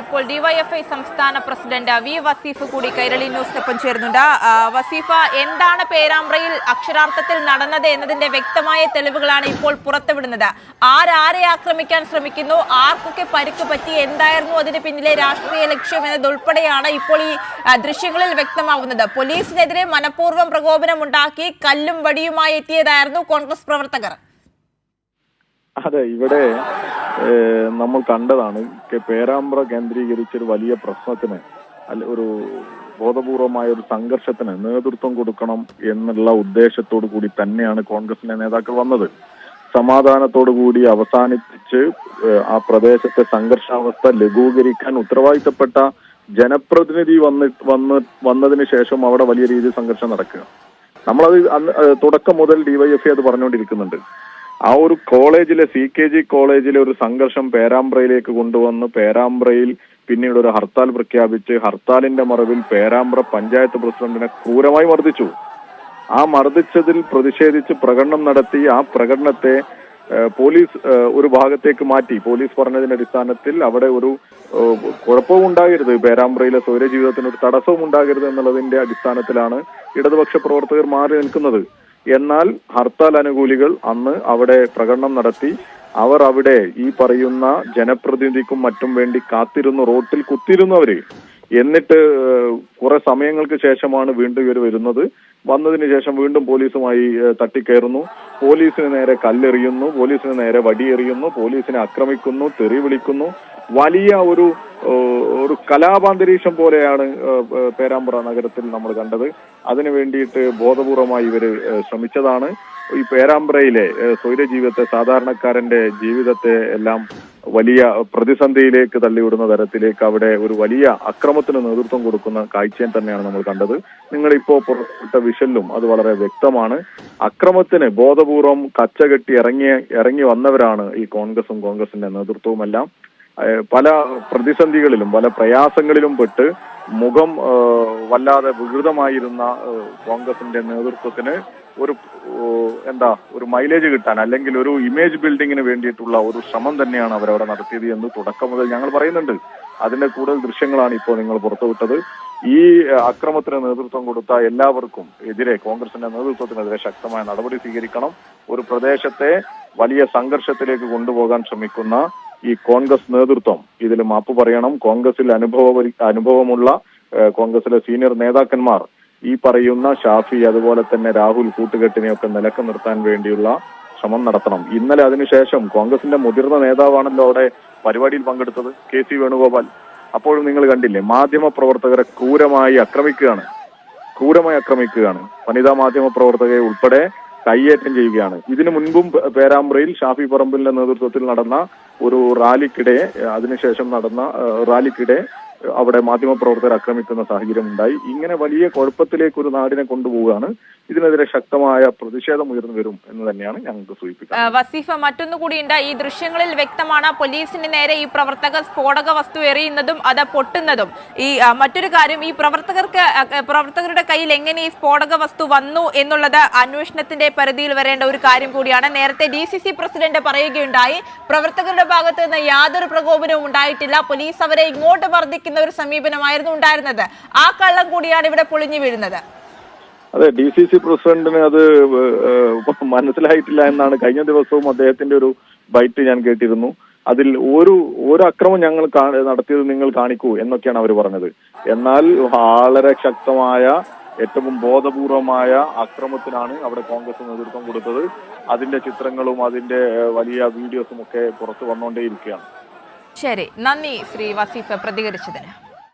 ഇപ്പോൾ ഡിവൈഎഫ്ഐ സംസ്ഥാന president V Wasif കൂടി കൈരളി ന്യൂസിനൊപ്പം ചേരുന്നുണ്ട്. വസീഫ എന്താണ് പേരാമ്പ്രയിൽ അക്ഷരാർത്ഥത്തിൽ നടന്നത് എന്നതിന്റെ വ്യക്തമായ തെളിവുകളാണ് ഇപ്പോൾ പുറത്തുവിടുന്നത്? ആരാരെ ആക്രമിക്കാൻ ശ്രമിക്കുന്നു? ആർക്കൊക്കെ പരിക്ക് പറ്റി? എന്തായിരുന്നു അതിന് പിന്നിലെ രാഷ്ട്രീയ ലക്ഷ്യം എന്നതുൾപ്പെടെയാണ് ഇപ്പോൾ ഈ ദൃശ്യങ്ങളിൽ വ്യക്തമാവുന്നത്. പോലീസിനെതിരെ മനഃപൂർവം പ്രകോപനമുണ്ടാക്കി കല്ലും വടിയുമായി എത്തിയതായിരുന്നു കോൺഗ്രസ് പ്രവർത്തകർ. അതെ ഇവിടെ നമ്മൾ കണ്ടതാണ് പേരാമ്പ്ര കേന്ദ്രീകരിച്ച ഒരു വലിയ പ്രശ്നത്തിന് അല്ല ഒരു ബോധപൂർവമായ ഒരു സംഘർഷത്തിന് നേതൃത്വം കൊടുക്കണം എന്നുള്ള ഉദ്ദേശത്തോടു കൂടി തന്നെയാണ് കോൺഗ്രസിന്റെ നേതാക്കൾ വന്നത്. സമാധാനത്തോടു കൂടി അവസാനിപ്പിച്ച് ആ പ്രദേശത്തെ സംഘർഷാവസ്ഥ ലഘൂകരിക്കാൻ ഉത്തരവാദിത്തപ്പെട്ട ജനപ്രതിനിധി വന്ന് വന്ന് വന്നതിന് ശേഷം അവിടെ വലിയ രീതിയിൽ സംഘർഷം നടക്കുക. നമ്മളത് അന്ന് തുടക്കം മുതൽ ഡിവൈഎഫ്ഐ അത് പറഞ്ഞുകൊണ്ടിരിക്കുന്നുണ്ട്. ആ ഒരു കോളേജിലെ സി കെ ജി കോളേജിലെ ഒരു സംഘർഷം പേരാമ്പ്രയിലേക്ക് കൊണ്ടുവന്ന് പേരാമ്പ്രയിൽ പിന്നീട് ഒരു ഹർത്താൽ പ്രഖ്യാപിച്ച് ഹർത്താലിന്റെ മറവിൽ പേരാമ്പ്ര പഞ്ചായത്ത് പ്രസിഡന്റിനെ ക്രൂരമായി മർദ്ദിച്ചു. ആ മർദ്ദിച്ചതിൽ പ്രതിഷേധിച്ച് പ്രകടനം നടത്തി ആ പ്രകടനത്തെ പോലീസ് ഒരു ഭാഗത്തേക്ക് മാറ്റി. പോലീസ് പറഞ്ഞതിന്റെ അടിസ്ഥാനത്തിൽ അവിടെ ഒരു കുഴപ്പവും ഉണ്ടാകരുത്. പേരാമ്പ്രയിലെ സൗര ജീവിതത്തിന് ഒരു തടസ്സവും ഉണ്ടാകരുത് എന്നുള്ളതിന്റെ അടിസ്ഥാനത്തിലാണ് ഇടതുപക്ഷ പ്രവർത്തകർ മാറി നിൽക്കുന്നത്. എന്നാൽ ഹർത്താൽ അനുകൂലികൾ അന്ന് അവിടെ പ്രകടനം നടത്തി. അവർ അവിടെ ഈ പറയുന്ന ജനപ്രതിനിധിക്കും മറ്റും വേണ്ടി കാത്തിരുന്നു റോട്ടിൽ കുത്തിയിരുന്നു അവർ. എന്നിട്ട് കുറെ സമയങ്ങൾക്ക് ശേഷമാണ് വീണ്ടും ഇവർ വരുന്നത്. വന്നതിന് ശേഷം വീണ്ടും പോലീസുമായി തട്ടിക്കയറുന്നു. പോലീസിന് നേരെ കല്ലെറിയുന്നു പോലീസിന് നേരെ വടിയെറിയുന്നു പോലീസിനെ ആക്രമിക്കുന്നു തെറി വിളിക്കുന്നു. വലിയ ഒരു ഒരു കലാപാന്തരീക്ഷം പോലെയാണ് പേരാമ്പ്ര നഗരത്തിൽ നമ്മൾ കണ്ടത്. അതിനു വേണ്ടിയിട്ട് ബോധപൂർവമായി ഇവർ ശ്രമിച്ചതാണ്. ഈ പേരാമ്പ്രയിലെ ഏഹ്, സ്വൈര ജീവിതത്തെ സാധാരണക്കാരന്റെ ജീവിതത്തെ എല്ലാം വലിയ പ്രതിസന്ധിയിലേക്ക് തള്ളിവിടുന്ന തരത്തിലേക്ക് അവിടെ ഒരു വലിയ അക്രമത്തിന് നേതൃത്വം കൊടുക്കുന്ന കാഴ്ചയും തന്നെയാണ് നമ്മൾ കണ്ടത്. നിങ്ങളിപ്പോ പുറപ്പെട്ട വിഷലിലും അത് വളരെ വ്യക്തമാണ്. അക്രമത്തിന് ബോധപൂർവം കച്ചകെട്ടി ഇറങ്ങി ഇറങ്ങി വന്നവരാണ് ഈ കോൺഗ്രസും കോൺഗ്രസിന്റെ നേതൃത്വവുമെല്ലാം. പല പ്രതിസന്ധികളിലും പല പ്രയാസങ്ങളിലും പെട്ട് മുഖം വല്ലാതെ വികൃതമായിരുന്ന കോൺഗ്രസിന്റെ നേതൃത്വത്തിന് ഒരു എന്താ ഒരു മൈലേജ് കിട്ടാൻ അല്ലെങ്കിൽ ഒരു ഇമേജ് ബിൽഡിങ്ങിന് വേണ്ടിയിട്ടുള്ള ഒരു ശ്രമം തന്നെയാണ് അവരവിടെ നടത്തിയത് എന്ന് തുടക്കം മുതൽ ഞങ്ങൾ പറയുന്നുണ്ട്. അതിന്റെ കൂടുതൽ ദൃശ്യങ്ങളാണ് ഇപ്പോൾ നിങ്ങൾ പുറത്തുവിട്ടത്. ഈ അക്രമത്തിന് നേതൃത്വം കൊടുത്ത എല്ലാവർക്കും എതിരെ കോൺഗ്രസിന്റെ നേതൃത്വത്തിനെതിരെ ശക്തമായ നടപടി സ്വീകരിക്കണം. ഒരു പ്രദേശത്തെ വലിയ സംഘർഷത്തിലേക്ക് കൊണ്ടുപോകാൻ ശ്രമിക്കുന്ന ഈ കോൺഗ്രസ് നേതൃത്വം ഇതിൽ മാപ്പ് പറയണം. കോൺഗ്രസിൽ അനുഭവ അനുഭവമുള്ള കോൺഗ്രസിലെ സീനിയർ നേതാക്കന്മാർ ഈ പറയുന്ന ഷാഫി അതുപോലെ തന്നെ രാഹുൽ കൂട്ടുകെട്ടിനെയൊക്കെ നിലയ്ക്ക് നിർത്താൻ വേണ്ടിയുള്ള ശ്രമം നടത്തണം. ഇന്നലെ അതിനുശേഷം കോൺഗ്രസിന്റെ മുതിർന്ന നേതാവാണല്ലോ അവിടെ പരിപാടിയിൽ പങ്കെടുത്തത് കെ സി വേണുഗോപാൽ. അപ്പോഴും നിങ്ങൾ കണ്ടില്ലേ മാധ്യമ പ്രവർത്തകരെ ക്രൂരമായി ആക്രമിക്കുകയാണ്. ക്രൂരമായി ആക്രമിക്കുകയാണ്. വനിതാ മാധ്യമ പ്രവർത്തകരെ ഉൾപ്പെടെ കയ്യേറ്റം ചെയ്യുകയാണ്. ഇതിനു മുൻപും പേരാമ്പ്രയിൽ ഷാഫി പറമ്പിലിന്റെ നേതൃത്വത്തിൽ നടന്ന ഒരു റാലിക്കിടെ അതിനുശേഷം നടന്ന റാലിക്കിടെ അവിടെ മാധ്യമപ്രവർത്തകർ ആക്രമിക്കുന്ന സാഹചര്യം ഉണ്ടായി ഇങ്ങനെ വലിയ കുഴപ്പത്തിലേക്ക് ഒരു നാടിനെ കൊണ്ടുപോവുകയാണ്. ഇതിനെതിരെ ശക്തമായ പ്രതിഷേധം ഉയർന്നു വരും എന്ന് തന്നെയാണ് ഞങ്ങൾക്ക് സൂചിപ്പിക്കുന്നത് വസീഫ മറ്റൊന്നുകൂടിയുണ്ട് ഈ ദൃശ്യങ്ങളിൽ വ്യക്തമാണ് പോലീസിന് നേരെ ഈ പ്രവർത്തകർ സ്ഫോടക വസ്തു എറിയുന്നതും അത് പൊട്ടുന്നതും. ഈ മറ്റൊരു കാര്യം ഈ പ്രവർത്തകർക്ക് പ്രവർത്തകരുടെ കയ്യിൽ എങ്ങനെ ഈ സ്ഫോടക വസ്തു വന്നു എന്നുള്ളത് അന്വേഷണത്തിന്റെ പരിധിയിൽ വരേണ്ട ഒരു കാര്യം കൂടിയാണ്. നേരത്തെ ഡി സി സി പ്രസിഡന്റ് പറയുകയുണ്ടായി പ്രവർത്തകരുടെ ഭാഗത്ത് നിന്ന് യാതൊരു പ്രകോപനവും ഉണ്ടായിട്ടില്ല. പോലീസ് അവരെ ഇങ്ങോട്ട് മർദ്ദിക്കുന്ന ഒരു സമീപനമായിരുന്നു ഉണ്ടായിരുന്നത്. ആ കള്ളം കൂടിയാണ് ഇവിടെ പൊളിഞ്ഞു വീഴുന്നത്. അതെ ഡി സി സി പ്രസിഡന്റിന് അത് മനസ്സിലായിട്ടില്ല എന്നാണ് കഴിഞ്ഞ ദിവസവും അദ്ദേഹത്തിന്റെ ഒരു ബൈറ്റ് ഞാൻ കേട്ടിരുന്നു. അതിൽ ഒരു ഒരു അക്രമം ഞങ്ങൾ നടത്തിയത് നിങ്ങൾ കാണിക്കൂ എന്നൊക്കെയാണ് അവർ പറഞ്ഞത്. എന്നാൽ വളരെ ശക്തമായ ഏറ്റവും ബോധപൂർവമായ അക്രമത്തിനാണ് അവിടെ കോൺഗ്രസ് നേതൃത്വം കൊടുത്തത്. അതിന്റെ ചിത്രങ്ങളും അതിന്റെ വലിയ വീഡിയോസും ഒക്കെ പുറത്തു വന്നുകൊണ്ടേയിരിക്കുകയാണ്. ശരി. നന്ദി ശ്രീ വസീഫ് പ്രതികരിച്ചതിന്.